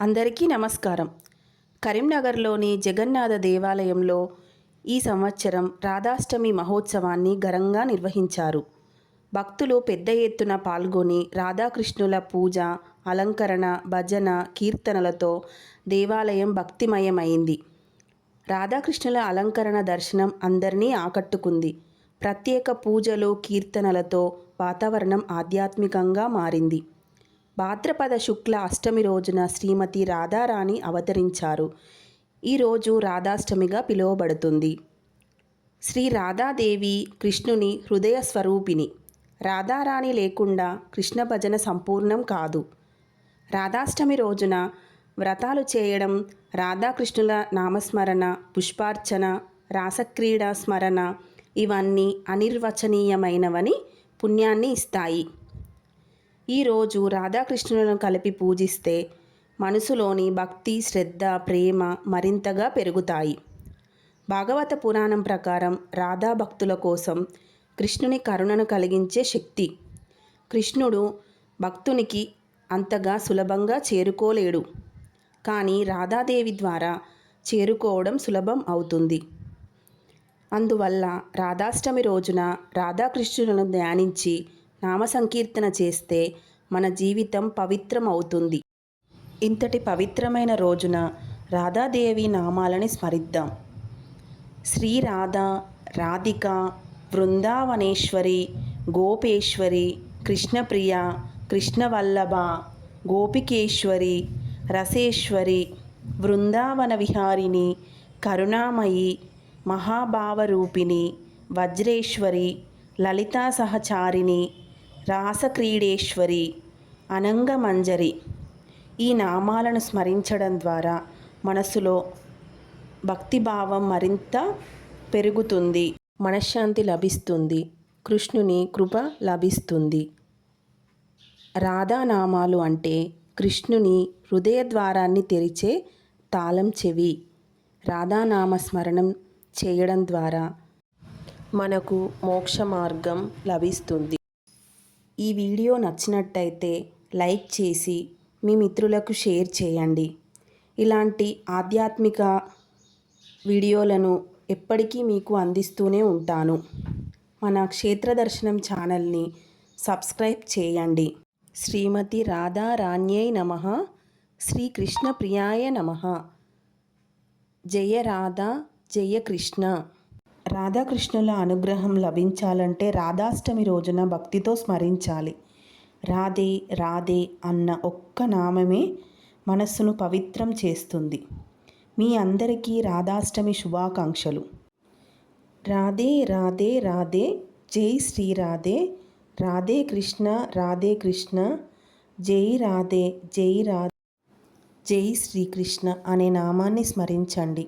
అందరికీ నమస్కారం. కరీంనగర్లోని జగన్నాథ దేవాలయంలో ఈ సంవత్సరం రాధాష్టమి మహోత్సవాన్ని ఘనంగా నిర్వహించారు. భక్తులు పెద్ద ఎత్తున పాల్గొని రాధాకృష్ణుల పూజ అలంకరణ భజన కీర్తనలతో దేవాలయం భక్తిమయమైంది. రాధాకృష్ణుల అలంకరణ దర్శనం అందరినీ ఆకట్టుకుంది. ప్రత్యేక పూజలు కీర్తనలతో వాతావరణం ఆధ్యాత్మికంగా మారింది. భాద్రపద శుక్ల అష్టమి రోజున శ్రీమతి రాధారాణి అవతరించారు. ఈరోజు రాధాష్టమిగా పిలువబడుతుంది. శ్రీ రాధాదేవి కృష్ణుని హృదయ స్వరూపిణి. రాధారాణి లేకుండా కృష్ణ భజన సంపూర్ణం కాదు. రాధాష్టమి రోజున వ్రతాలు చేయడం రాధాకృష్ణుల నామస్మరణ పుష్పార్చన రాసక్రీడ స్మరణ ఇవన్నీ అనిర్వచనీయమైనవని పుణ్యాన్ని ఇస్తాయి. ఈరోజు రాధాకృష్ణులను కలిపి పూజిస్తే మనసులోని భక్తి శ్రద్ధ ప్రేమ మరింతగా పెరుగుతాయి. భాగవత పురాణం ప్రకారం రాధా భక్తుల కోసం కృష్ణుని కరుణను కలిగించే శక్తి. కృష్ణుడు భక్తునికి అంతగా సులభంగా చేరుకోలేడు. కానీ రాధాదేవి ద్వారా చేరుకోవడం సులభం అవుతుంది. అందువల్ల రాధాష్టమి రోజున రాధాకృష్ణులను ధ్యానించి నామ సంకీర్తన చేస్తే మన జీవితం పవిత్రం అవుతుంది ఇంతటి పవిత్రమైన రోజున రాధాదేవి నామాలని స్మరిద్దాం. శ్రీ రాధ రాధిక బృందావనేశ్వరి గోపేశ్వరి కృష్ణప్రియ కృష్ణవల్లభ గోపికేశ్వరి రసేశ్వరి బృందావన విహారిణి కరుణామయి మహాభావరూపిణి వజ్రేశ్వరి లలితా సహచారిణి రాసక్రీడేశ్వరి అనంగమంజరి ఈ నామాలను స్మరించడం ద్వారా మనసులో భక్తిభావం మరింత పెరుగుతుంది మనశ్శాంతి లభిస్తుంది కృష్ణుని కృప లభిస్తుంది. రాధానామాలు అంటే కృష్ణుని హృదయ ద్వారాన్ని తెరిచే తాళం చెవి. రాధానామ స్మరణం చేయడం ద్వారా మనకు మోక్ష మార్గం లభిస్తుంది. ఈ వీడియో నచ్చినట్టయితే లైక్ చేసి మీ మిత్రులకు షేర్ చేయండి. ఇలాంటి ఆధ్యాత్మిక వీడియోలను ఎప్పటికీ మీకు అందిస్తూనే ఉంటాను. మన క్షేత్ర దర్శనం ఛానల్ని సబ్స్క్రైబ్ చేయండి. శ్రీమతి రాధారాణ్యై నమ. శ్రీకృష్ణ ప్రియాయ నమ. జయ రాధా జయ కృష్ణ. రాధాకృష్ణుల అనుగ్రహం లభించాలంటే రాధాష్టమి రోజున భక్తితో స్మరించాలి. రాధే రాధే అన్న ఒక్క నామమే మనస్సును పవిత్రం చేస్తుంది. మీ అందరికీ రాధాష్టమి శుభాకాంక్షలు. రాధే రాధే రాధే జై శ్రీ రాధే రాధే కృష్ణ రాధే కృష్ణ జై రాధే జై రాధే జై శ్రీకృష్ణ అనే నామాన్ని స్మరించండి.